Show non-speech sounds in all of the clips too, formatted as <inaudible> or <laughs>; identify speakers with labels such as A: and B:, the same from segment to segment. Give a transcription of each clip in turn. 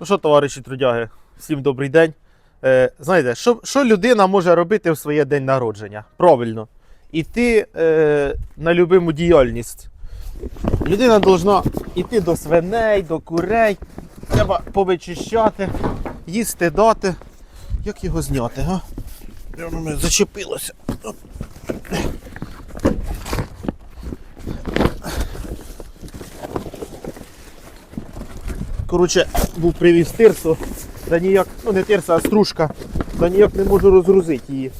A: Ну що, товариші трудяги, всім добрий день. Е, знаєте, що, що людина може робити в своє день народження? Правильно. Іти е, на любиму діяльність. Людина повинна йти до свиней, до курей. Треба повичищати, їсти дати. Як його зняти, га? Зачепилося. Коротше, був привіз тирсу, да ніяк, ну не тирса, а стружка, да ніяк не можу розгрузити її.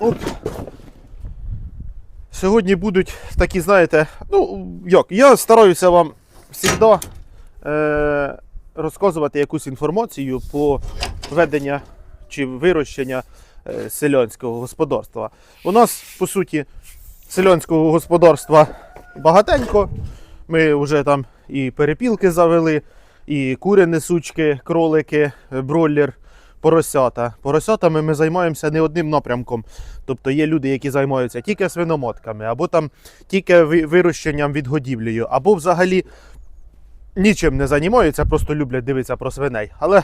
A: Оп. Сьогодні будуть такі, знаєте, ну як, я стараюся вам завжди е, розказувати якусь інформацію по ведення чи вирощення е, селянського господарства. У нас, по суті, селянського господарства багатенько. Ми вже там і перепілки завели, і кури несучки, кролики, бройлер, поросята. Поросятами ми займаємося не одним напрямком. Тобто є люди, які займаються тільки свиномотками, або там тільки вирощенням відгодівлею, або взагалі нічим не займаються, просто люблять дивитися про свиней. Але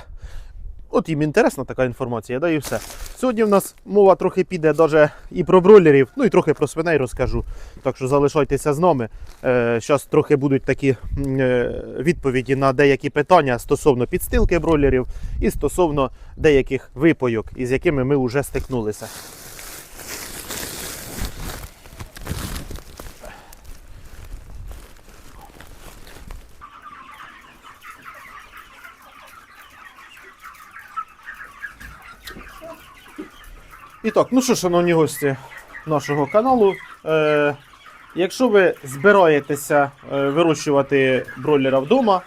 A: от їм інтересна така інформація, да і все. Сьогодні в нас мова трохи піде даже і про бройлерів, ну і трохи про свиней розкажу. Так що залишайтеся з нами. Зараз трохи будуть такі е, відповіді на деякі питання стосовно підстилки бройлерів і стосовно деяких випойок, із якими ми вже стикнулися. І так, ну що, шановні гості нашого каналу. Е, якщо ви збираєтеся е, вирощувати бройлера вдома,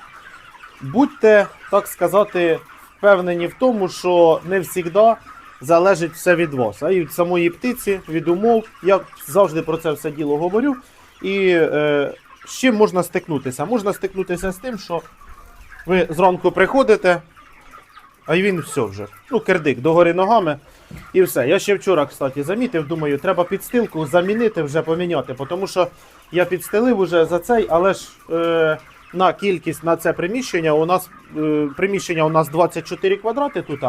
A: будьте, так сказати, впевнені в тому, що не завжди залежить все від вас, а й від самої птиці, від умов. Я завжди про це все діло говорю. І е, з чим можна стикнутися? Можна стикнутися з тим, що ви зранку приходите, а він все вже. Ну, кердик догори ногами. І все. Я ще вчора, кстати, замітив, думаю, треба підстилку замінити, вже поміняти, тому що я підстелив уже за цей, але ж е, на кількість на це приміщення у нас е, приміщення у нас 24 квадрати тут,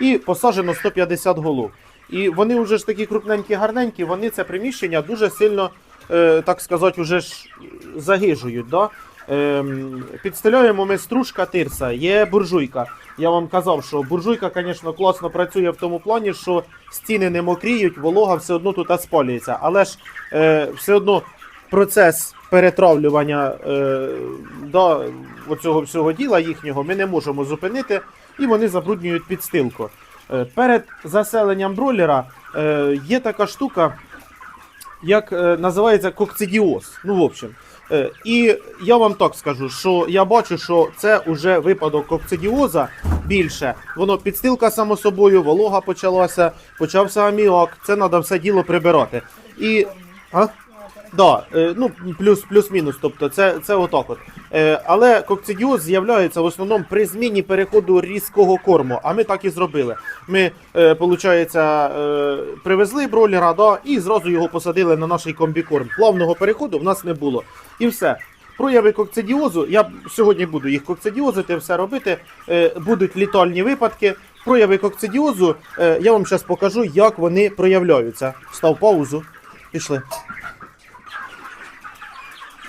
A: і посаджено 150 голов. І вони вже ж такі крупненькі, гарненькі, вони це приміщення дуже сильно, е, так сказати, вже ж загижують. Да? Ем, підстеляємо ми стружка тирса, є буржуйка. Я вам казав, що буржуйка, звісно, класно працює в тому плані, що стіни не мокріють, волога все одно тут спалюється. Але ж е, все одно процес перетравлювання е, до оцього всього діла їхнього ми не можемо зупинити, і вони забруднюють підстилку. Е, перед заселенням бройлера е, є така штука, як е, називається кокцидіоз. Ну, в общем. Е, І я вам так скажу, що я бачу, що це вже випадок кокцидіоза більше. Воно підстилка само собою, волога почалася, почався аміак. Це треба все діло прибирати. І. А? Да, е, ну плюс, плюс-мінус, тобто це, це отак от. Е, але кокцидіоз з'являється в основному при зміні переходу різкого корму. А ми так і зробили. Ми, виходить, е, привезли бройлера, да, і зразу його посадили на наш комбікорм. Плавного переходу в нас не було. І все. Прояви кокцидіозу, я сьогодні буду їх кокцидіозити, все робити. Будуть літальні випадки. Прояви кокцидіозу, я вам зараз покажу, як вони проявляються. Став паузу. Пішли.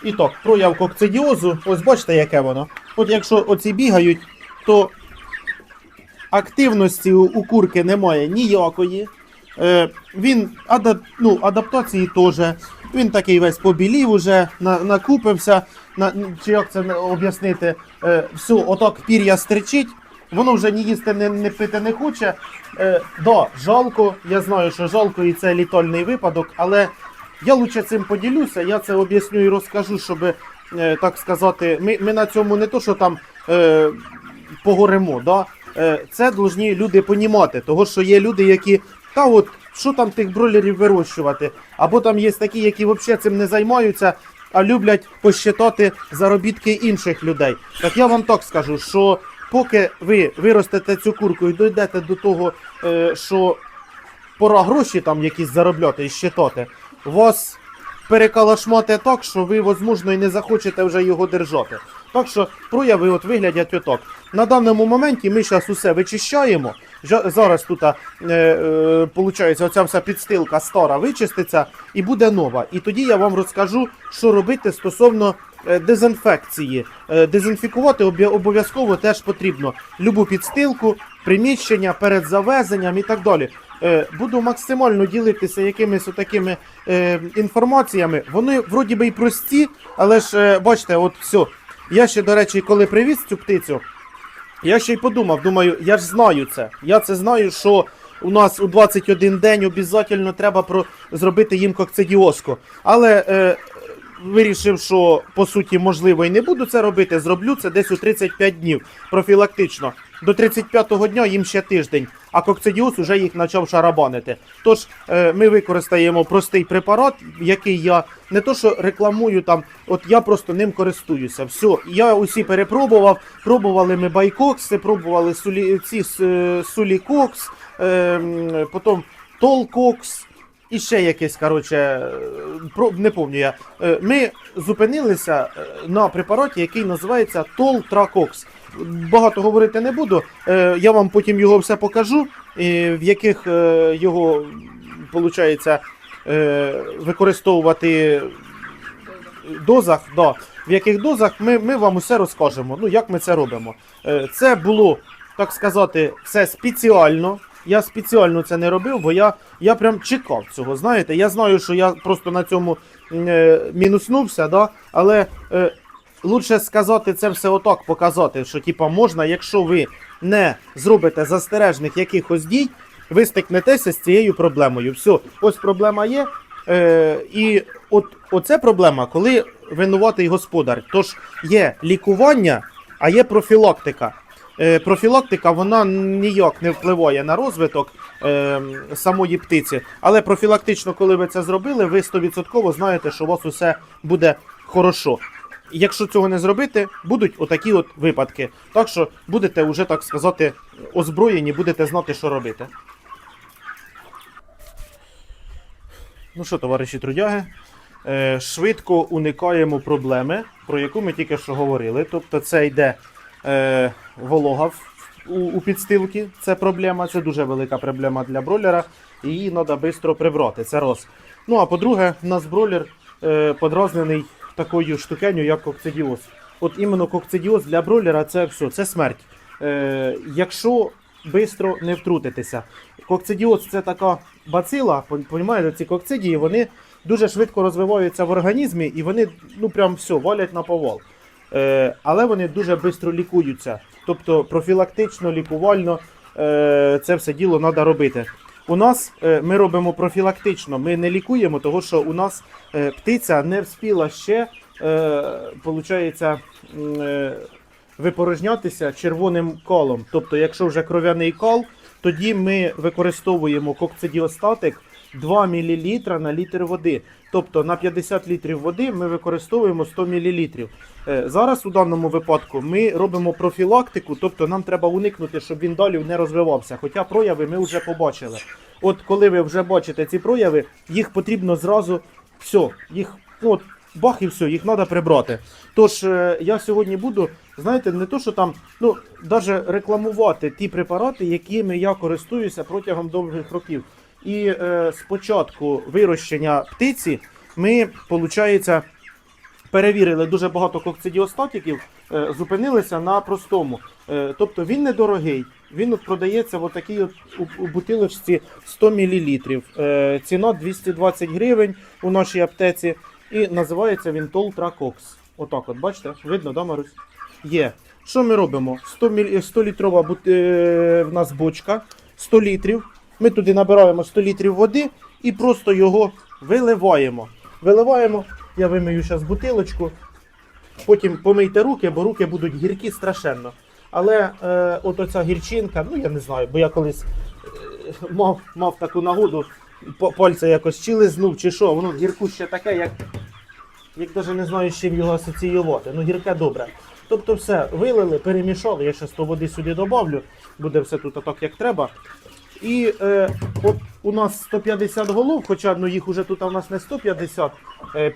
A: І так, прояв кокцидіозу, ось бачите, яке воно. От якщо оці бігають, то активності у, курки немає ніякої. Е, він адап, ну, адаптації теж. Він такий весь побілів уже, на, накупився. На, чи як це об'яснити? Е, все, отак пір'я стричить, воно вже ні їсти, ні, ні пити не хоче. Е, да, жалко, я знаю, що жалко і це літальний випадок, але я лучше цим поділюся, я це об'ясню і розкажу, щоб, е, так сказати, ми, ми на цьому не то, що там е, погоремо. Да? Е, це повинні люди понімати, того що є люди, які. Та от, що там тих бройлерів вирощувати? Або там є такі, які взагалі цим не займаються, а люблять посчитати заробітки інших людей. Так я вам так скажу, що поки ви виростете цю курку і дійдете до того, е, що пора гроші там якісь заробляти і щитати, вас перекалашмати так, що ви, можливо, і не захочете вже його держати. Так що прояви от виглядять отак. На даному моменті ми зараз усе вичищаємо. Зараз тут е, е, оця вся підстилка стара вичиститься і буде нова. І тоді я вам розкажу, що робити стосовно е, дезінфекції. Е, Дезінфікувати обов'язково теж потрібно любу підстилку, приміщення перед завезенням і так далі. Е, Буду максимально ділитися якимись такими е, інформаціями. Вони вроді би й прості, але ж е, бачите, от все. Я ще, до речі, коли привіз цю птицю, я ще й подумав, думаю, я ж знаю це. Я це знаю, що у нас у 21 день обов'язково треба про... зробити їм кокцидіозку. Але е, вирішив, що по суті можливо і не буду це робити. Зроблю це десь у 35 днів профілактично. До 35-го дня їм ще тиждень, а кокцидіоз уже їх почав шарабанити. Тож е, ми використаємо простий препарат, який я не то що рекламую там, от я просто ним користуюся. Все, я усі перепробував. Пробували ми байкокси, пробували сулі, ці е, сулікокс, е, потім толкокс. І ще якесь, коротше, не пам'ятаю я. Ми зупинилися на препараті, який називається Толтракокс. Багато говорити не буду. е, Я вам потім його все покажу, в яких е, його виходить використовувати дозах, да, в яких дозах ми, ми вам усе розкажемо. Ну, як ми це робимо. Е, Це було, так сказати, все спеціально. Я спеціально це не робив, бо я, я прям чекав цього. Знаєте, я знаю, що я просто на цьому е, мінуснувся, да? але е, лучше сказати це все отак, показати, що типа можна, якщо ви не зробите застережних якихось дій, ви стикнетеся з цією проблемою. Все, ось проблема є. Е, і от оце проблема, коли винуватий господар. Тож є лікування, а є профілактика. Е, профілактика вона ніяк не впливає на розвиток е, самої птиці, але профілактично, коли ви це зробили, ви 100% знаєте, що у вас усе буде хорошо. Якщо цього не зробити, будуть отакі от випадки. Так що будете вже, так сказати, озброєні, будете знати, що робити. Ну що, товариші трудяги, е, швидко уникаємо проблеми, про яку ми тільки що говорили. Тобто це йде е, волога у, у підстилці, це проблема, це дуже велика проблема для бройлера, її треба швидко прибрати. Це раз. Ну а по-друге, у нас бройлер е, подразнений такою штукеню, як кокцидіоз. От іменно кокцидіоз для бройлера це все, це смерть. Е, якщо швидко не втрутитися. Кокцидіоз це така бацила, понімаєте, ці кокцидії, вони дуже швидко розвиваються в організмі і вони ну прям все валять на повал. Е, але вони дуже швидко лікуються. Тобто профілактично, лікувально е, це все діло треба робити. У нас е, ми робимо профілактично, ми не лікуємо, тому що у нас е, птиця не вспіла ще, е, получається, випорожнятися червоним колом. Тобто, якщо вже кров'яний кол, тоді ми використовуємо кокцидіостатик 2 мл на літр води. Тобто на 50 літрів води ми використовуємо 100 мл. Е, Зараз у даному випадку ми робимо профілактику, тобто нам треба уникнути, щоб він далі не розвивався. Хоча прояви ми вже побачили. От коли ви вже бачите ці прояви, їх потрібно зразу все, їх от, бах і все, їх треба прибрати. Тож е, я сьогодні буду, знаєте, не то, що там, ну, навіть рекламувати ті препарати, якими я користуюся протягом довгих років. І е, спочатку вирощення птиці ми, виходить, перевірили дуже багато кокцидіостатиків, е, зупинилися на простому. Е, тобто він недорогий, він от продається в такій от у, у бутилочці 100 мл. Е, ціна 220 гривень у нашій аптеці. І називається він Толтракокс. Отак, от бачите, видно, да, Марусь? Є. Що ми робимо? 100, мілі... 100 літрова бут... е, в нас бочка, 100 літрів. Ми туди набираємо 100 літрів води і просто його виливаємо. Виливаємо, я вимию зараз бутилочку, потім помийте руки, бо руки будуть гіркі страшенно. Але е, от оця гірчинка, ну я не знаю, бо я колись е, мав, мав таку нагоду, па- пальця якось чи лизнув, чи що, воно гіркуще таке, як, як навіть не знаю, з чим його асоціювати. Ну гірке добре. Тобто все, вилили, перемішали, я ще 100 води сюди добавлю, буде все тут так, як треба. І е, от у нас 150 голов, хоча ну, їх уже тут у нас не 150,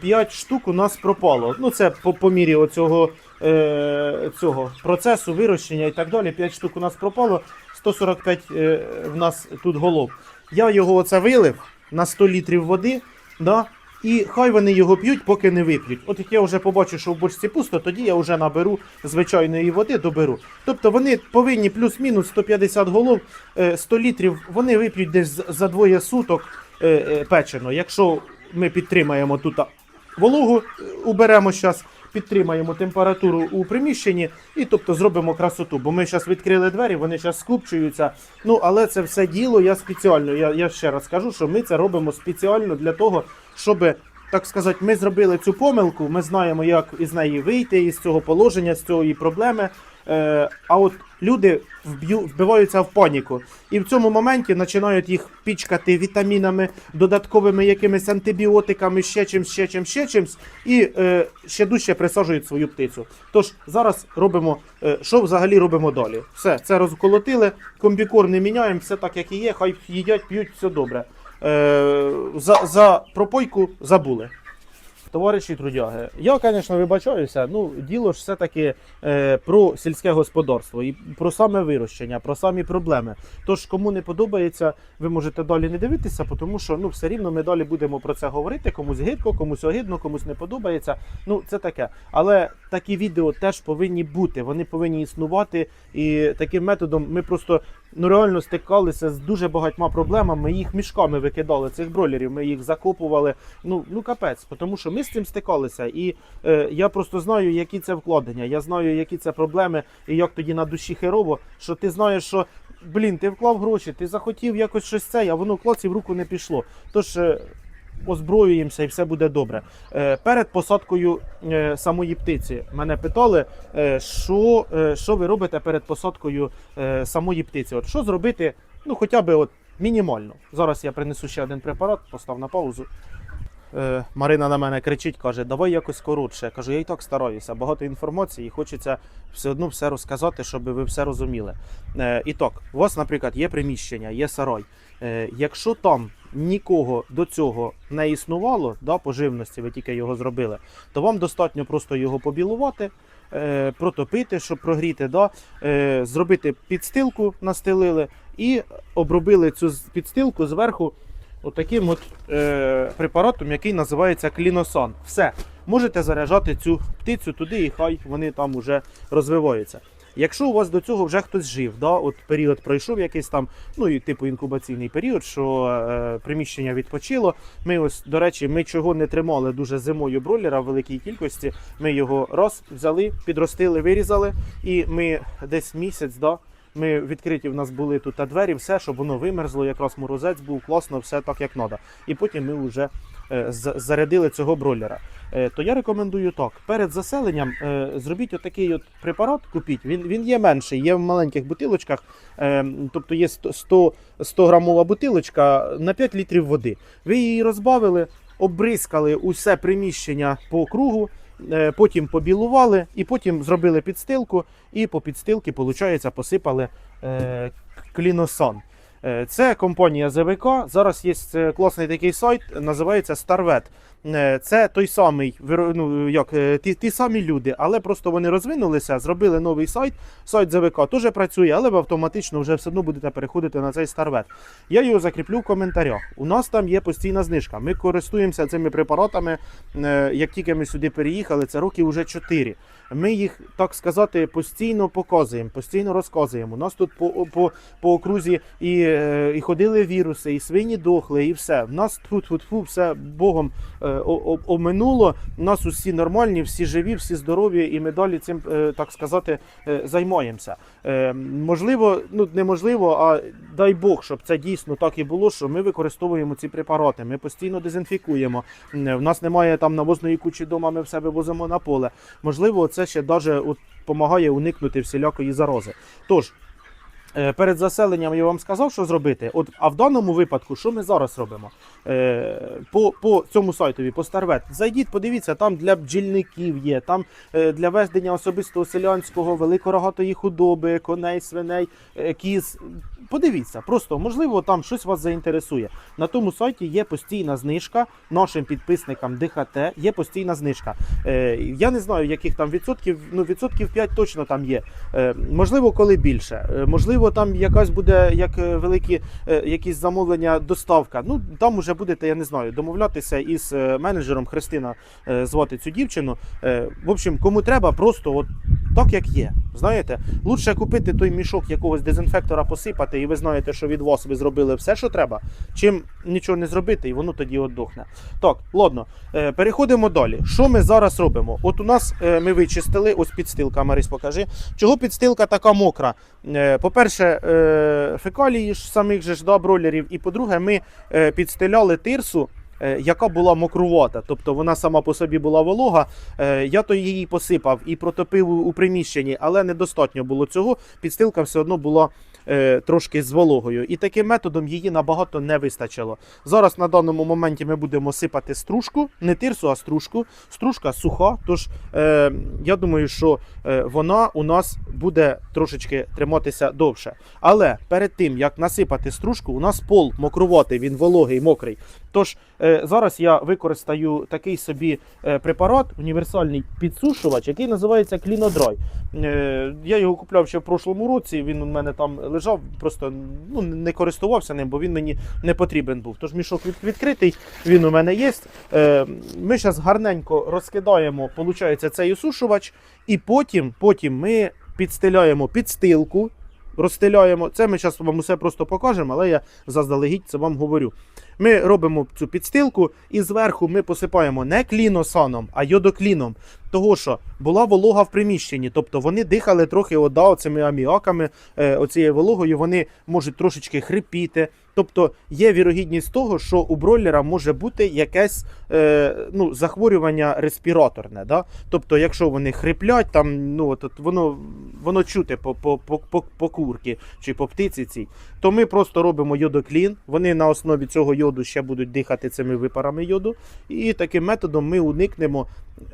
A: 5 штук у нас пропало. Ну це по, по мірі оцього, е, цього процесу вирощення і так далі. 5 штук у нас пропало, 145 е, в нас тут голов. Я його оце вилив на 100 літрів води. Да? І хай вони його п'ють, поки не вип'ють. От як я вже побачу, що в бочці пусто, тоді я вже наберу звичайної води, доберу. Тобто вони повинні плюс-мінус 150 голов, е, 100 літрів, вони вип'ють десь за- двоє суток е, е, печено. Якщо ми підтримаємо тут вологу, е, уберемо зараз, підтримаємо температуру у приміщенні і тобто зробимо красоту. Бо ми зараз відкрили двері, вони зараз скупчуються. Ну але це все діло я спеціально. Я, я ще раз кажу, що ми це робимо спеціально для того, щоб. Так сказати, ми зробили цю помилку, ми знаємо, як із неї вийти, із цього положення, з цієї проблеми. Е, а от люди вб'ю, вбиваються в паніку. І в цьому моменті починають їх пічкати вітамінами, додатковими якимись антибіотиками, ще чимсь, ще чимсь, ще чимсь, і е, ще дужче присаджують свою птицю. Тож зараз робимо, е, що взагалі робимо далі. Все, це розколотили, комбікор не міняємо, все так, як і є, хай їдять, п'ють, все добре. Е, за, за пропойку забули. Товариші трудяги, я, звісно, вибачаюся. Ну, діло ж все-таки е, про сільське господарство і про саме вирощення, про самі проблеми. Тож, кому не подобається, ви можете далі не дивитися, тому що ну, все рівно ми далі будемо про це говорити. Комусь гидко, комусь огидно, комусь не подобається. Ну, це таке. Але такі відео теж повинні бути, вони повинні існувати. І таким методом ми просто ну, реально стикалися з дуже багатьма проблемами. Ми їх мішками викидали, цих бройлерів, ми їх закопували. Ну, ну капець, тому що ми з цим стикалися. І е, я просто знаю, які це вкладення. Я знаю, які це проблеми, і як тоді на душі херово, що ти знаєш, що. Блін, ти вклав гроші, ти захотів якось щось це, а воно клац в руку не пішло. Тож е, озброюємося і все буде добре. Е, перед посадкою е, самої птиці мене питали, е, що, що ви робите перед посадкою самої птиці. От що зробити, ну хоча б от мінімально. Зараз я принесу ще один препарат, постав на паузу. Марина на мене кричить, каже, давай якось коротше. Я кажу, я і так стараюся, багато інформації, і хочеться все одно все розказати, щоб ви все розуміли. І так, у вас, наприклад, є приміщення, є сарай. Е, якщо там нікого до цього не існувало, да, по живності, ви тільки його зробили, то вам достатньо просто його побілувати, е, протопити, щоб прогріти, да, е, зробити підстилку, настелили і обробили цю підстилку зверху отаким от, е, препаратом, який називається кліносан. Все, можете заряджати цю птицю туди, і хай вони там уже розвиваються. Якщо у вас до цього вже хтось жив, да, от період пройшов якийсь там, ну і типу інкубаційний період, що е, приміщення відпочило. Ми ось, до речі, ми чого не тримали дуже зимою бройлера в великій кількості. Ми його раз взяли, підростили, вирізали, і ми десь місяць, да, ми відкриті в нас були тут двері, все, щоб воно вимерзло, якраз морозець був класно, все так як треба. І потім ми вже зарядили цього бройлера. Е, то я рекомендую так. Перед заселенням е, зробіть отакий от препарат, купіть. Він, він є менший, є в маленьких бутилочках. Е, тобто є 100, 100, 100 грамова бутилочка на 5 літрів води. Ви її розбавили, обрискали усе приміщення по кругу. е, Потім побілували і потім зробили підстилку, і по підстилці, виходить, посипали е, кліносан. Е, Це компанія ЗВК. Зараз є е, класний такий сайт, називається Starvet. Е, Це той самий ну, як, е, ті, ті самі люди, але просто вони розвинулися, зробили новий сайт. Сайт ЗВК теж працює, але ви автоматично вже все одно будете переходити на цей Starvet. Я його закріплю в коментарях. У нас там є постійна знижка. Ми користуємося цими препаратами. е, Як тільки ми сюди переїхали, це років вже 4. Ми їх, так сказати, постійно показуємо, постійно розказуємо. У нас тут по, по, по окрузі і, і ходили віруси, і свині дохли, і все. В нас тут все Богом оминуло. У нас усі нормальні, всі живі, всі здорові, і ми далі цим, е, так сказати, е, займаємося. Е, Можливо, ну неможливо, а дай Бог, щоб це дійсно так і було, що ми використовуємо ці препарати. Ми постійно дезінфікуємо. В нас немає там навозної кучі дома, ми все вивозимо на поле. Можливо, це ще от допомагає уникнути всілякої зарози. Тож. Е, Перед заселенням я вам сказав, що зробити. От, а в даному випадку, що ми зараз робимо? Е, по, по цьому сайтові, по Старвет, зайдіть, подивіться, там для бджільників є, там е, для ведення особистого селянського, великорогатої худоби, коней, свиней, кіз. подивіться, просто можливо там щось вас заінтересує. На тому сайті є постійна знижка нашим підписникам ДХТ. Є постійна знижка. Я не знаю, яких там відсотків. Ну відсотків 5 точно там є. Можливо, коли більше. Е, можливо, там якась буде як е, великі е, якісь замовлення, доставка. Ну там уже будете, я не знаю, домовлятися із е, менеджером Христина звати цю дівчину. В общем, кому треба, просто от так як є. Знаєте, лучше купити той мішок якогось дезінфектора, посипати, і ви знаєте, що від вас ви зробили все, що треба, чим нічого не зробити, і воно тоді отдохне. Так, ладно, е, переходимо далі. Що ми зараз робимо? От у нас е, ми вичистили, ось підстилка, Марись, покажи. Чого підстилка така мокра? Е, По-перше, фекалії ж самих же ж да, бройлерів, і по-друге, ми підстеляли тирсу. Е, Яка була мокрувата, тобто вона сама по собі була волога. Е, Я то її посипав і протопив у- приміщенні, але недостатньо було цього. Підстилка все одно була трошки з вологою. І таким методом її набагато не вистачило. Зараз на даному моменті ми будемо сипати стружку, не тирсу, а стружку. Стружка суха, тож е, я думаю, що е, вона у нас буде трошечки триматися довше. Але перед тим як насипати стружку, у нас пол мокруватий, він вологий, мокрий. Тож е, зараз я використаю такий собі е, препарат, універсальний підсушувач, який називається Клінодрай. Е, я його купляв ще в прошлому році. Він у мене там лежав, просто ну, не користувався ним, бо він мені не потрібен був. Тож мішок від, відкритий, він у мене є. Е, ми зараз гарненько розкидаємо, виходить, цей осушувач, і потім, потім ми підстеляємо підстилку. Розстеляємо. Це ми зараз вам усе просто покажемо, але я заздалегідь це вам говорю. Ми робимо цю підстилку і зверху ми посипаємо не кліносаном, а йодокліном. Того що була волога в приміщенні, тобто вони дихали трохи ода, оцими аміаками, е, оцією вологою, вони можуть трошечки хрипіти. Тобто є вірогідність того, що у бройлера може бути якесь е, ну, захворювання респіраторне. Да? Тобто, якщо вони хриплять, там, ну, от, от воно, воно чути по, по, по, по, курки чи по птиці цій, то ми просто робимо йодоклін. Вони на основі цього йоду ще будуть дихати цими випарами йоду. І таким методом ми уникнемо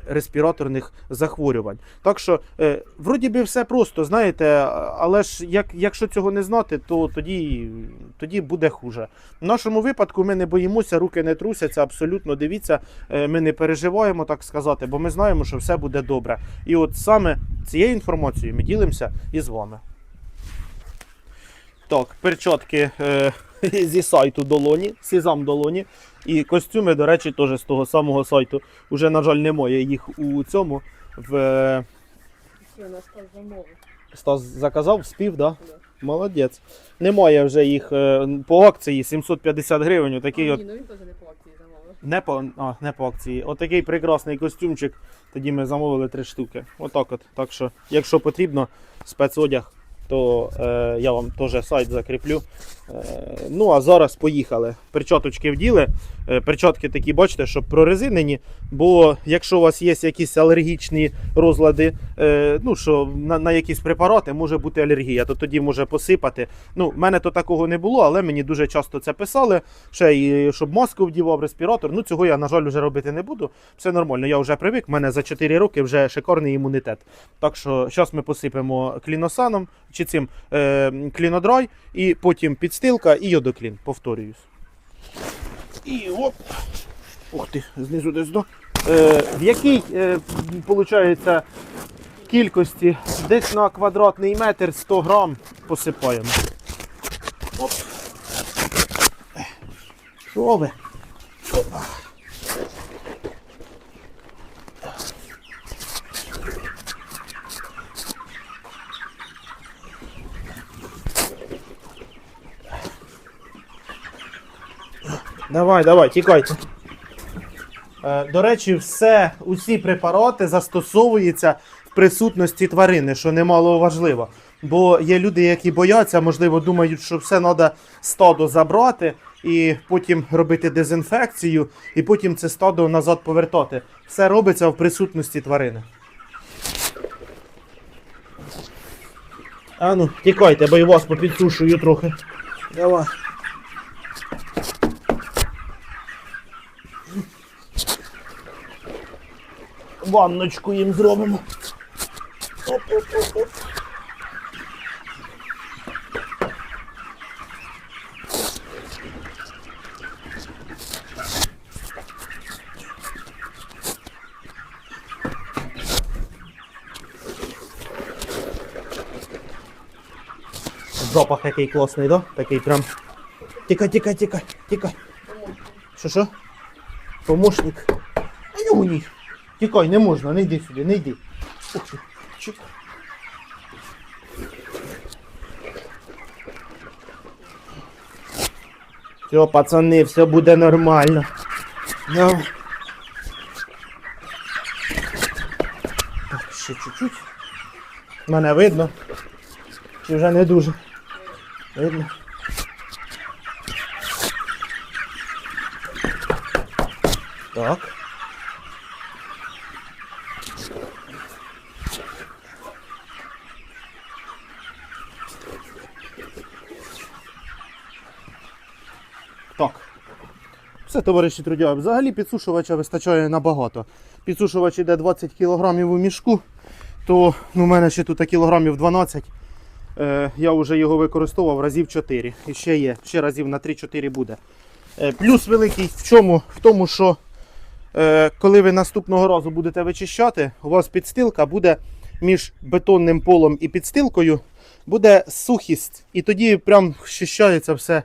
A: респіраторних захворювань. Так що, е, вроді би, все просто, знаєте, але ж як, якщо цього не знати, то тоді, тоді буде хуже. В нашому випадку ми не боїмося, руки не трусяться, абсолютно дивіться, е, ми не переживаємо, так сказати, бо ми знаємо, що все буде добре. І от саме цією інформацією ми ділимося і з вами. Так, перчатки е, <laughs> зі сайту Долоні, Сізам Долоні. І костюми, до речі, теж з того самого сайту. Уже, на жаль, немає їх у цьому. В...
B: Все, нас замовив.
A: Стас заказав, спів, да?
B: Да.
A: Молодець. Немає вже їх е, по акції 750 гривень. Отакий от
B: ні, ну він теж не по акції замовив.
A: не по, а, не по акції. Отакий прекрасний костюмчик. Тоді ми замовили три штуки. Отак от. Так що, якщо потрібно спецодяг, то е, я вам теж сайт закріплю. Е, ну а зараз поїхали. Перчаточки вділи. Е, перчатки такі, бачите, що прорезинені. Бо якщо у вас є якісь алергічні розлади, е, ну що на, на якісь препарати може бути алергія, то тоді може посипати. Ну, в мене то такого не було, але мені дуже часто це писали. Ще і щоб маску вдівав, респіратор. Ну цього я, на жаль, вже робити не буду. Все нормально, я вже привик. У мене за 4 роки вже шикарний імунітет. Так що зараз ми посипемо кліносаном чи цим е, клінодрай, і потім підстилка і йодоклін. Повторююсь. І оп. Ух ти, знизу десь до. Е, в якій, е, кількості десь на квадратний метр 100 грам посипаємо. Оп. Що ви? Давай, давай, тікайте. Е, До речі, все, усі препарати застосовуються в присутності тварини, що немало важливо. Бо є люди, які бояться, можливо, думають, що все треба стадо забрати і потім робити дезінфекцію, і потім це стадо назад повертати. Все робиться в присутності тварини. Ану, тікайте, бо і вас попідсушую трохи. Давай. ванночку їм зробимо. Оп, оп, оп, оп. Запах який класний, да? Такий прям. Тікай, тікай, тікай, тікай. Що, що? Помощник. А його. Тікай, не можна, не йди сюди, не йди. Чик. Все, пацани, все буде нормально. Давай. Так, ще чуть-чуть. Мене видно. Чи вже не дуже? Видно. Так. Все, товариші трудяги. Взагалі підсушувача вистачає набагато. Підсушувач іде 20 кг у мішку, то ну, у мене ще тут кілограмів 12. Е, я вже його використовував разів 4. І ще є, ще разів на 3-4 буде. Е, плюс великий в чому? В тому, що е, коли ви наступного разу будете вичищати, у вас підстилка буде між бетонним полом і підстилкою буде сухість. І тоді прям щищається все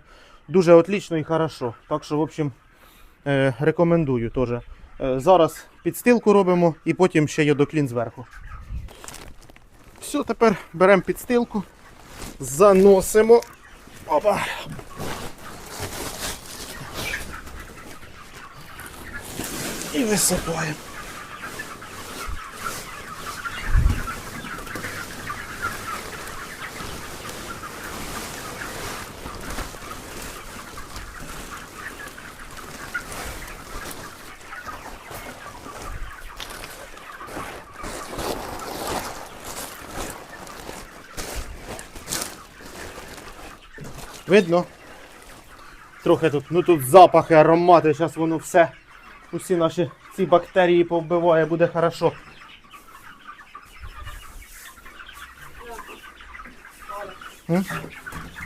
A: дуже отлично і хорошо. Так що, в общем, рекомендую теж. Е, зараз підстилку робимо і потім ще йодоклін зверху. Все, тепер беремо підстилку, заносимо. Опа. І висипаємо. Видно? Трохи тут, ну тут запахи, аромати, зараз воно все, усі наші ці бактерії повбиває, буде хорошо. М?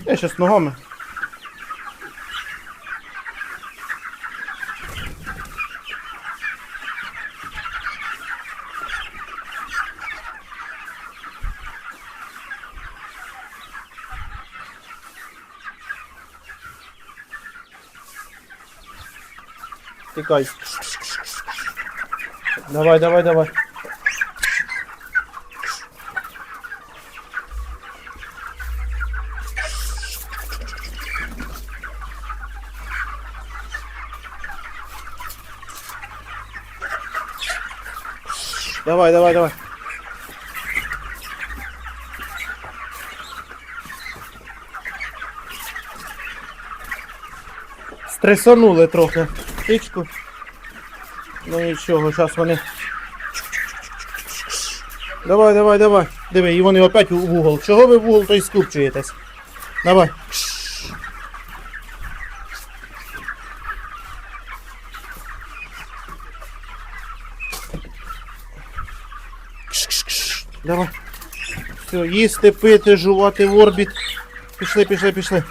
A: Я зараз ногами. Тікай. Давай, давай, давай. Давай, давай, давай. Стресанули трохи птичку. Ну нічого, зараз вони. Давай, давай, давай. Диви, і вони опять в угол. Чого ви в угол той скупчуєтесь? Давай. Давай. Все, їсти, пити, жувати в орбіт. Пішли, пішли, пішли.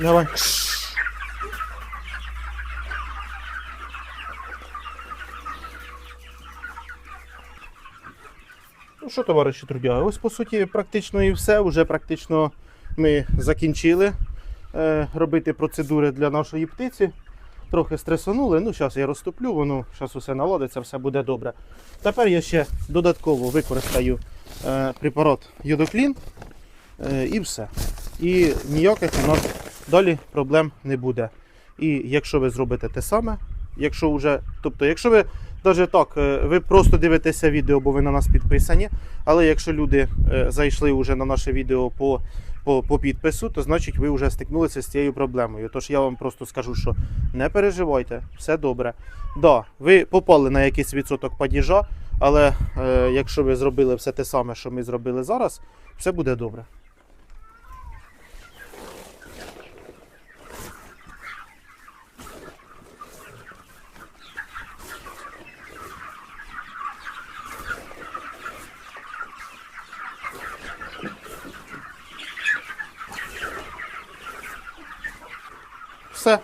A: Давай. Ну що, товариші трудяги, ось по суті практично і все. Уже практично ми закінчили е, робити процедури для нашої птиці. Трохи стресанули, ну зараз я розтоплю, воно зараз усе наладиться, все буде добре. Тепер я ще додатково використаю е, препарат Йодоклін е, і все. І ніяких у нас далі проблем не буде. І якщо ви зробите те саме, якщо вже, тобто, якщо ви навіть так, е, ви просто дивитеся відео, бо ви на нас підписані. Але якщо люди е, зайшли вже на наше відео по, по, по підпису, то значить ви вже стикнулися з цією проблемою. Тож я вам просто скажу, що не переживайте, все добре. Да, ви попали на якийсь відсоток падіжа, але е, якщо ви зробили все те саме, що ми зробили зараз, все буде добре. Все.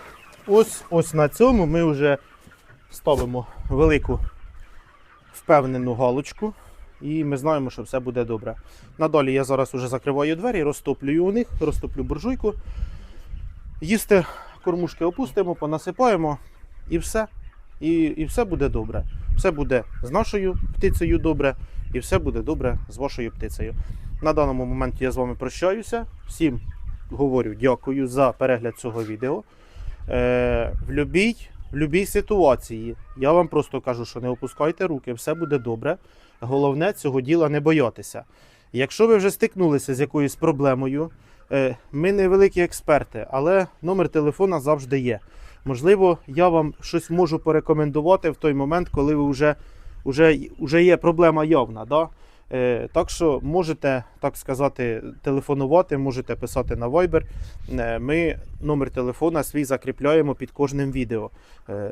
A: Ось, ось на цьому ми вже ставимо велику впевнену галочку, і ми знаємо, що все буде добре. Надалі я зараз уже закриваю двері, розтоплюю у них, розтоплю буржуйку. Їсти кормушки опустимо, понасипаємо і все. І, і все буде добре. Все буде з нашою птицею добре, і все буде добре з вашою птицею. На даному моменті я з вами прощаюся. Всім говорю дякую за перегляд цього відео. Е, в любій, в любій ситуації я вам просто кажу, що не опускайте руки, все буде добре. Головне цього діла не боятися. Якщо ви вже стикнулися з якоюсь проблемою, е, ми не великі експерти, але номер телефона завжди є. Можливо, я вам щось можу порекомендувати в той момент, коли ви вже, вже, вже є проблема явна. Да? Е, так що можете, так сказати, телефонувати, можете писати на Viber. Е, Ми номер телефона свій закріпляємо під кожним відео. Е,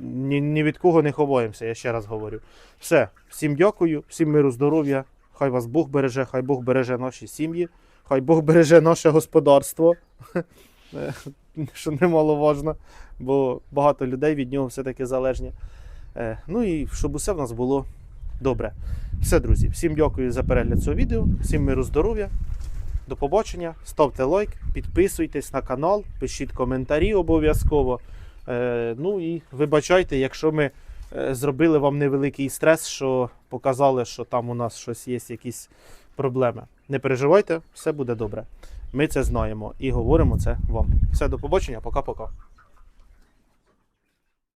A: Ні, ні від кого не ховаємося, я ще раз говорю. Все, всім дякую, всім миру, здоров'я. Хай вас Бог береже, хай Бог береже наші сім'ї, хай Бог береже наше господарство. <laughs> Що немаловажно, бо багато людей від нього все-таки залежні. Ну і щоб усе в нас було добре. Все, друзі, всім дякую за перегляд цього відео, всім миру, здоров'я. До побачення. Ставте лайк, підписуйтесь на канал, пишіть коментарі обов'язково. Е, ну і вибачайте, якщо ми е, зробили вам невеликий стрес, що показали, що там у нас щось є, якісь проблеми. Не переживайте, все буде добре. Ми це знаємо і говоримо це вам. Все, до побачення, пока-пока.